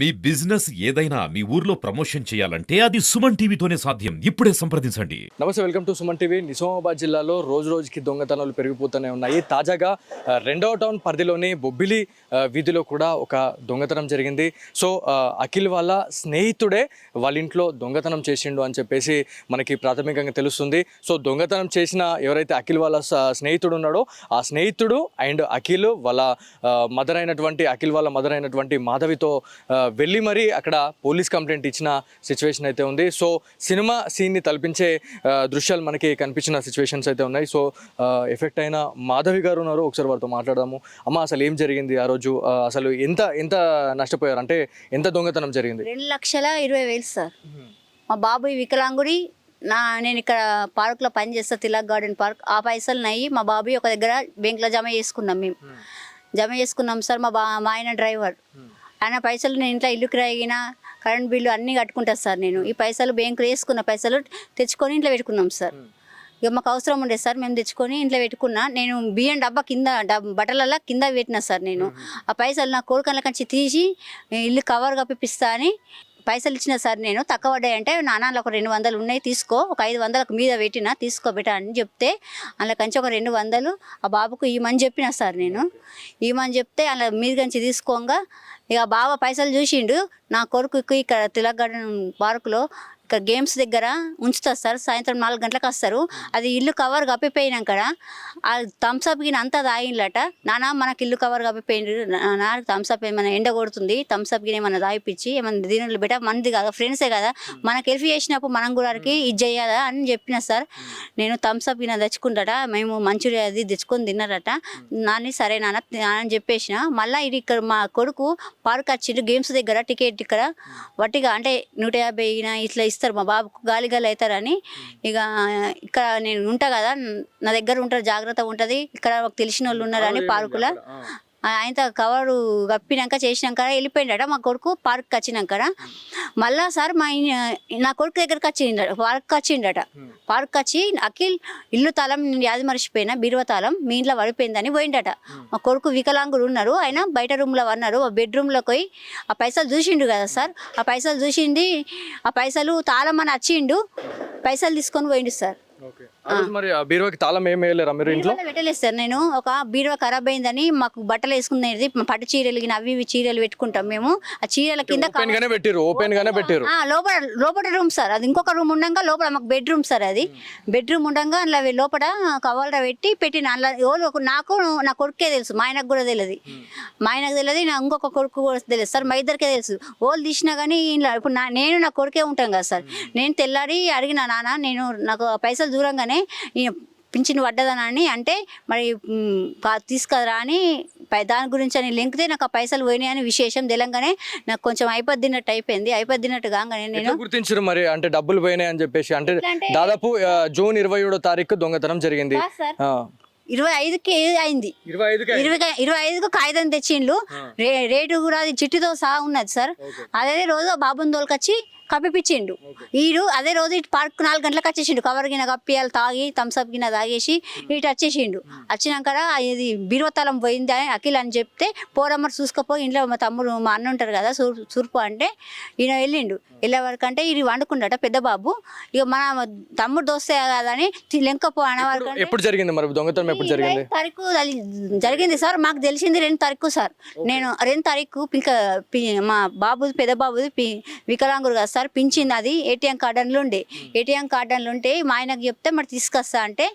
మీ business ఏదైనా మీ ఊర్లో promotion చేయాలంటే అది సుమన్ టీవీతోనే సాధ్యం. ఇప్పుడే సంప్రదించండి. నమస్తే welcome to Suman TV. Nizamabad జిల్లాలో రోజు రోజుకి దొంగతనాలు పెరిగిపోతూనే ఉన్నాయి. తాజాగా రెండవ టౌన్ పరిధిలోని బొబ్బిలి వీధిలో కూడా ఒక దొంగతనం జరిగింది. సో అఖిల్ వాళ్ళ స్నేహితుడే వాళ్ళ ఇంట్లో దొంగతనం చేసిండు అని చెప్పేసి మనకి ప్రాథమికంగా తెలుస్తుంది. సో దొంగతనం చేసిన ఎవరైతే అఖిల్ వాళ్ళ స- స్నేహితుడు ఉన్నాడో ఆ స్నేహితుడు అండ్ అఖిల్ వాళ్ళ మదర్ అయినటువంటి అఖిల్ వాళ్ళ మదర్ అయినటువంటి మాధవితో వెళ్ళి మరీ అక్కడ పోలీస్ కంప్లైంట్ ఇచ్చిన సిచ్యువేషన్ అయితే ఉంది. సో సినిమా సీన్ని తలపించే దృశ్యాలు మనకి కనిపించిన సిచ్యువేషన్స్ అయితే ఉన్నాయి. సో ఎఫెక్ట్ అయిన మాధవి గారు ఉన్నారు. ఒకసారి వారితో మాట్లాడదాము. అమ్మ అసలు ఏం జరిగింది ఆ రోజు? అసలు ఎంత ఎంత నష్టపోయారు? అంటే ఎంత దొంగతనం జరిగింది? రెండు లక్షల ఇరవై వేలు సార్. మా బాబు వికలాంగుడి నా నేను ఇక్కడ పార్క్లో పని చేస్తా తిలక్ గార్డెన్ పార్క్. ఆ పైసలు నయ్యి మా బాబు ఒక దగ్గర బ్యాంక్లో జమ చేసుకున్నాం మేము. జమ చేసుకున్నాం సార్ మా బా మా ఆయన డ్రైవర్. ఆయన పైసలు నేను ఇంట్లో ఇల్లు కిరాయిన కరెంట్ బిల్లు అన్నీ కట్టుకుంటాను సార్ నేను. ఈ పైసలు బ్యాంకులో వేసుకున్న పైసలు తెచ్చుకొని ఇంట్లో పెట్టుకున్నాం సార్. ఇక మాకు అవసరం ఉండే సార్ మేము తెచ్చుకొని ఇంట్లో పెట్టుకున్నా. నేను బియ్యం డబ్బా కింద డబ్ బట్టలల్లో కింద పెట్టిన సార్ నేను. ఆ పైసలు నా కోరికల కంచి తీసి ఇల్లు కవర్ కప్పిస్తా అని పైసలు ఇచ్చిన సార్ నేను తక్కువ పడ్డాయి అంటే నాన్నలో ఒక రెండు వందలు ఉన్నాయి తీసుకో ఒక ఐదు వందలకు మీద పెట్టిన తీసుకో బిడ్డ అని చెప్తే అందులో కంచి ఒక రెండు వందలు ఆ బాబుకు ఇవ్వమని చెప్పిన సార్ నేను. ఇవ్వమని చెప్తే అలా మీద కంచి తీసుకోగా ఇక బాబా పైసలు చూసిండు నా కొడుకు ఇక్కడ తిలగడ పార్కులో గేమ్స్ దగ్గర ఉంచుతారు సార్. సాయంత్రం నాలుగు గంటలకు వస్తారు. అది ఇల్లు కవర్ కప్పిపోయినాక ఆ థమ్స్అప్ గిన అంతా తాగిండ్లట నాన్న మనకి ఇల్లు కవర్ కప్పిపోయింది నా థమ్స్అప్ ఏమైనా ఎండ కొడుతుంది థమ్స్అప్ గిన ఏమైనా తాగిపించి ఏమైనా దీనిలో బెట మనది కదా ఫ్రెండ్సే కదా. మనకి హెల్ప్ చేసినప్పుడు మనం కూడా ఇది చేయాలా అని చెప్పిన సార్. నేను థమ్స్అప్ గిన తెచ్చుకుంటాట మేము మంచూరియా అది తెచ్చుకొని తిన్నారట. నాని సరే నాన్న అని చెప్పేసిన. మళ్ళీ ఇది ఇక్కడ మా కొడుకు పార్క్ వచ్చిండు గేమ్స్ దగ్గర టికెట్ ఇక్కడ. వట్టిగా అంటే నూట యాభై ఇట్లా ఇస్తారు మా బాబుకు గాలి గాలి అవుతారని. ఇక ఇక్కడ నేను ఉంటా కదా నా దగ్గర ఉంటారు జాగ్రత్త ఉంటుంది. ఇక్కడ తెలిసిన వాళ్ళు ఉన్నారని పార్కులో ఆయనతో కవరు కప్పినాక చేసినాక వెళ్ళిపోయిండట మా కొడుకు పార్క్ వచ్చినాక మళ్ళా సార్ మా నా కొడుకు దగ్గరికి వచ్చిండ పార్క్ వచ్చిండట. పార్క్ వచ్చి అఖిల్ ఇల్లు తాళం నేను యాది మర్చిపోయినా బీరువా తాళం మీ ఇంట్లో పడిపోయిందని పోయిండట. మా కొడుకు వికలాంగుడు ఉన్నారు ఆయన బయట రూమ్లో ఉన్నారు ఆ బెడ్రూమ్లోకి పోయి ఆ పైసలు చూసిండు కదా సార్. ఆ పైసలు చూసింది ఆ పైసలు తాళం అని వచ్చిండు పైసలు తీసుకొని పోయిండు సార్. మరి ఆ బీరువాకి తాళం ఏం వేయలేరా మీరు ఇంట్లో? బీరువాలో పెట్టలేదు సార్ నేను. ఒక బీరువా ఖరాబ్ అయిందని మాకు బట్టలు వేసుకునేది పట్టు చీరలు గిన అవి ఇవి చీరలు పెట్టుకుంటాం మేము. ఆ చీరల కింద ఓపెన్ గానే పెట్టిరు ఓపెన్ గానే పెట్టిరు ఆ, లోపల లోపల రూమ్ సార్. అది ఇంకొక రూమ్ ఉండగా లోపల మాకు బెడ్రూమ్ సార్ అది. బెడ్రూమ్ ఉండగా అందులో అవి లోపల కవర్లో పెట్టి పెట్టిన. అందులో ఎవరు ఒక- నాకు నా కొడుకే తెలుసు మా ఆయనకు కూడా తెలియదు మా ఆయనకు తెలియదు నా ఇంకొక కొడుకు కూడా తెలియదు సార్ మా ఇద్దరికే తెలుసు. వాళ్ళు తీసినా కానీ ఇప్పుడు నా నేను నా కొడుకే ఉంటాం కదా సార్. నేను తెల్లారి అడిగిన నాన్న నేను నాకు ఆ పైసలు దూరంగానే ఈయన పింఛన్ పడ్డదనని అంటే మరి తీసుకురా అని పై దాని గురించి అని లింక్తే నాకు ఆ పైసలు పోయినాయి అని విశేషం తెలంగానే నాకు కొంచెం అయిపోద్దినట్టు అయిపోయింది. అయిపోద్దినట్టు కాగానే నేను గుర్తించారు మరి? అంటే డబ్బులు పోయినాయి అని చెప్పేసి అంటే దాదాపు జూన్ ఇరవై ఏడో తారీఖు దొంగతనం జరిగింది. ఇరవై ఐదుకి అయింది. ఇరవై ఐదుకి ఇరవై ఐదుకు కాగితం తెచ్చిండ్లు. రే రేటు కూడా అది చిట్టితో సహా ఉన్నది సార్. అదే రోజు బాబుని తోలుకొచ్చి కప్పిపించిండు. ఈడు అదే రోజు ఇటు పార్క్ నాలుగు గంటలకు వచ్చేసిండు. కవర్ గిన్నె కప్పియాలి తాగి థమ్స్అప్ గిన్నె తాగేసి ఇటు వచ్చేసిండు. వచ్చినాక ఇది బీరువతలం పోయింది అని అఖిల్ అని చెప్తే పోరమ్మ చూసుకపోయి ఇంట్లో మా తమ్ముడు మా అన్న ఉంటారు కదా సూర్పు అంటే ఈయన వెళ్ళిండు. వెళ్ళే వరకు అంటే ఇది వండుకుండట పెద్ద బాబు. ఇక మన తమ్ముడు దోస్తే కదా అని లెంకపో అనే వరకు అంటే- ఎప్పుడు జరిగింది మరి? దొంగతనం ఎప్పుడు జరిగింది? తారీఖు అది జరిగింది సార్. మాకు తెలిసింది రెండు తారీఖు సార్. నేను రెండు తారీఖు పింక మా బాబుది పెద్ద బాబుది పి వికలాంగుడు కదా సార్ పింఛింది అది ఏటీఎం కార్డన్లు ఉండే. ఏటీఎం కార్డన్లు ఉంటే మా ఆయనకు చెప్తే మరి తీసుకొస్తా అంటే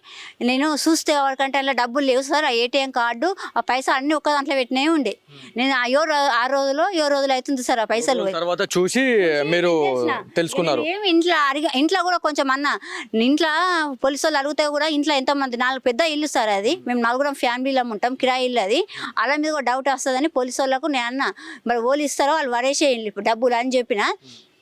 నేను చూస్తే ఎవరికంటే అలా డబ్బులు లేవు సార్ ఆ ఏటీఎం కార్డు ఆ పైసా అన్ని ఒక్క దాంట్లో పెట్టినవి ఉండే. నేను ఆ యో రో- ఆ రోజులో ఏ రోజులు అవుతుంది సార్ ఆ పైసలు. తర్వాత చూసి మీరు తెలుసుకున్నారు. ఏమి ఇంట్లో అడిగి ఇంట్లో కూడా కొంచెం అన్న ఇంట్లో పోలీసు వాళ్ళు అడిగితే కూడా ఇంట్లో ఎంతమంది నాలుగు పెద్ద ఇల్లు సార్ అది. మేము. నలుగురం ఫ్యామిలీలో ఉంటాం కిరాయి ఇల్లు అది. అలా మీద కూడా డౌట్ వస్తుందని పోలీసు వాళ్ళకు నేను అన్న మరి వాళ్ళు ఇస్తారో వాళ్ళు వరేసేయండి డబ్బులు అని చెప్పిన.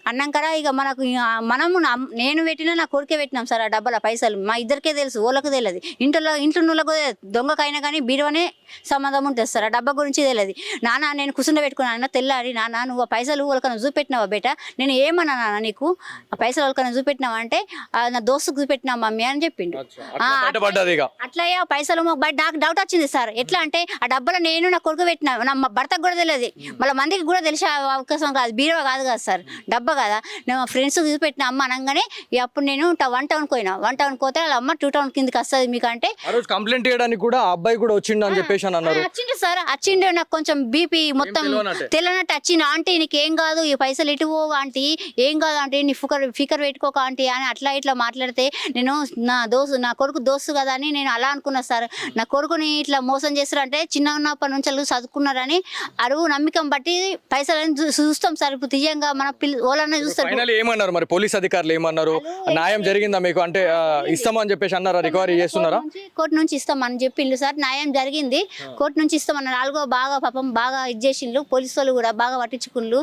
అన్నాక ఇక మనకు మనము నేను పెట్టినా నా కొడుకే పెట్టినాం సార్ ఆ డబ్బాల పైసలు. మా ఇద్దరికే తెలుసు వాళ్ళకి తెలియదు. ఇంట్లో ఇంట్లో వాళ్ళకు దొంగకైనా కానీ బీరువనే సంబంధం ఉంటుంది సార్. ఆ డబ్బా గురించి తెలియదు. నాన్న నేను కుసుండ పెట్టుకున్నాను అన్న తెల్లారి నాన్న నువ్వు ఆ పైసలు వాళ్ళకన్నా చూపెట్టినావా బేట? నేను ఏమన్నా నాన్న నీకు? ఆ పైసలు వాళ్ళకన్నా చూపెట్టినావా అంటే "ఆ, నా దోస్తుకు చూపెట్టినా మమ్మీ అని చెప్పిండు. అట్లా ఆ, పైసలు మాకు బయట నాకు డౌట్ వచ్చింది సార్. ఎట్లా అంటే ఆ డబ్బులు నేను నా కొడుకు పెట్టిన నా భర్తకు కూడా తెలియదు. మళ్ళీ మందికి కూడా తెలిసే అవకాశం కాదు బీరో కాదు కదా సార్. డబ్బా కదా? నేను మా ఫ్రెండ్స్ చూపెట్టిన అమ్మ అనగానే అప్పుడు నేను వన్ టౌన్కి పోయినా. వన్ టౌన్కి పోతే వాళ్ళ అమ్మ టూ టౌన్ కిందకి వస్తుంది మీకు అంటే ఆ రోజు కంప్లైంట్ చేయడానికి కూడా అబ్బాయి కూడా వచ్చిండు అని చెప్పేసి అని అన్నారు. వచ్చిండు సార్ వచ్చిండు. నాకు కొంచెం బీపీ మొత్తం తెలియనట్టే. వచ్చింది ఆంటీ నీకు ఏం కాదు ఈ పైసలు ఇటు పోవు ఆంటీ? ఏం కాదు ఆంటీ? నీ ఫికర్ ఫికర్ పెట్టుకోక ఆంటీ అని అట్లా ఇట్లా మాట్లాడితే నేను నా దోస్తు నా కొడుకు దోస్తు కదా అని నేను అలా అనుకున్నా సార్. నా కొడుకుని ఇట్లా మోసం చేస్తారంటే చిన్న ఉన్నప్పటి నుంచి చదువుకున్నారని అరువు నమ్మకం బట్టి పైసలని చూ- చూస్తాం సార్. ఇప్పుడు తీయంగా మన పిల్ల వాళ్ళనే చూస్తారు ఫైనల్ ఏమన్నారు మరి? పోలీస్ అధికారులు ఏమన్నారు? న్యాయం జరిగిందా మీకు? అంటే ఆ, ఇస్తామని చెప్పేసి అన్నారా? రికవరీ చేస్తున్నారా? కోర్టు నుంచి- కోర్టు నుంచి ఇస్తామని చెప్పిండు సార్. న్యాయం జరిగింది. కోర్టు నుంచి ఇస్తామన్నారు నాలుగో బాగా పాపం బాగా ఇది చేసిండ్రు పోలీసు వాళ్ళు కూడా బాగా పట్టించుకుండ్రు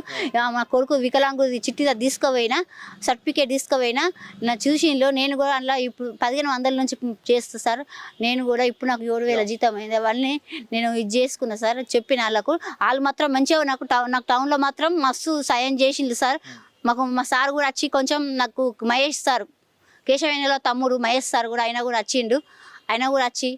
మా కొడుకు వికలాంగుది చిట్టి తీసుకుపోయినా సర్టిఫికేట్ తీసుకుపోయినా నా చూసిండ్రు నేను కూడా అందులో ఇప్పుడు పదిహేను వందల నుంచి చేస్తా సార్. నేను కూడా ఇప్పుడు నాకు ఏడు వేల జీతం అయింది. అవన్నీ నేను ఇది చేసుకున్నా సార్. చెప్పిన వాళ్ళకు వాళ్ళు మాత్రం మంచిగా నాకు టౌన్ నాకు టౌన్లో మాత్రం మస్తు సాయం చేసిండ్రు సార్. మాకు మా సార్ కూడా వచ్చి కొంచెం నాకు మహేష్ సార్ కేశవేణిలో తమ్ముడు మహేష్ సార్ కూడా ఆయన కూడా వచ్చిండు. ఆయన కూడా వచ్చి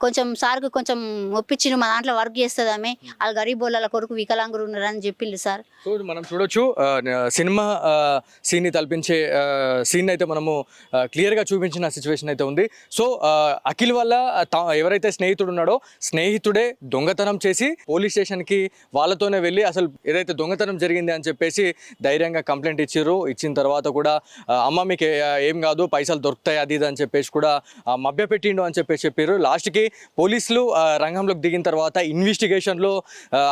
కొంచెం సార్కు కొంచెం ఒప్పించిండు మా దాంట్లో వర్క్ చేస్తుంది ఆమె వాళ్ళు గరీబ్ వాళ్ళ కొడుకు వికలాంగులు ఉన్నారని చెప్పిండు సార్. సో మనం చూడొచ్చు సినిమా సీన్ని తలపించే సీన్ అయితే మనము క్లియర్గా చూపించిన సిచ్యువేషన్ అయితే ఉంది. సో అఖిల్ వల్ల ఎవరైతే స్నేహితుడు ఉన్నాడో స్నేహితుడే దొంగతనం చేసి పోలీస్ స్టేషన్కి వాళ్ళతోనే వెళ్ళి అసలు ఏదైతే దొంగతనం జరిగింది అని చెప్పేసి ధైర్యంగా కంప్లైంట్ ఇచ్చిర్రు. ఇచ్చిన తర్వాత కూడా అమ్మ మీకు ఏ- కాదు పైసలు దొరుకుతాయి అది ఇది అని చెప్పేసి కూడా ఆ, మభ్యపెట్టిండు అని చెప్పేసి చెప్పారు లాస్ట్కి పోలీసులు రంగంలోకి దిగిన తర్వాత ఇన్వెస్టిగేషన్లో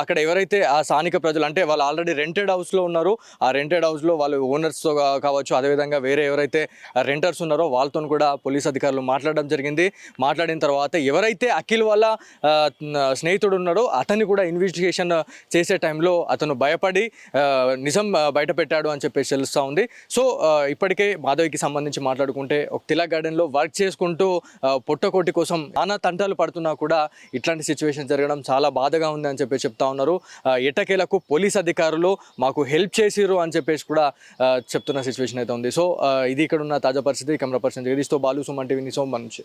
అక్కడ ఎవరైతే ఆ స్థానిక ప్రజలు అంటే వాళ్ళు ఆల్రెడీ రెంటెడ్ హౌస్లో ఉన్నారు. ఆ రెంటెడ్ హౌస్లో వాళ్ళు ఓనర్స్తో కావచ్చు అదేవిధంగా వేరే ఎవరైతే రెంటర్స్ ఉన్నారో వాళ్ళతో కూడా పోలీస్ అధికారులు మాట్లాడడం జరిగింది. మాట్లాడిన తర్వాత ఎవరైతే అఖిల్ వాళ్ళ స్నేహితుడు ఉన్నాడో అతన్ని కూడా ఇన్వెస్టిగేషన్ చేసే టైంలో అతను భయపడి నిజం బయట పెట్టాడు అని చెప్పేసి తెలుస్తూ ఉంది. సో ఇప్పటికే మాధవికి సంబంధించి మాట్లాడుకుంటే ఒక తిలక్ గార్డెన్లో వర్క్ చేసుకుంటూ పొట్టకోటి కోసం నానా వర్షాలు పడుతున్నా కూడా ఇట్లాంటి సిచ్యువేషన్ జరగడం చాలా బాధగా ఉంది అని చెప్పి చెప్తా ఉన్నారు. ఎటకేలకు పోలీస్ అధికారులు మాకు హెల్ప్ చేసిర్రు అని చెప్పేసి కూడా చెప్తున్న సిచ్యువేషన్ అయితే ఉంది. సో ఇది ఇక్కడ ఉన్న తాజా పరిస్థితి. కెమెరా పర్సన్ జగదీష్తో బాలు సుమన్ టీవీ నిసోం నుంచి.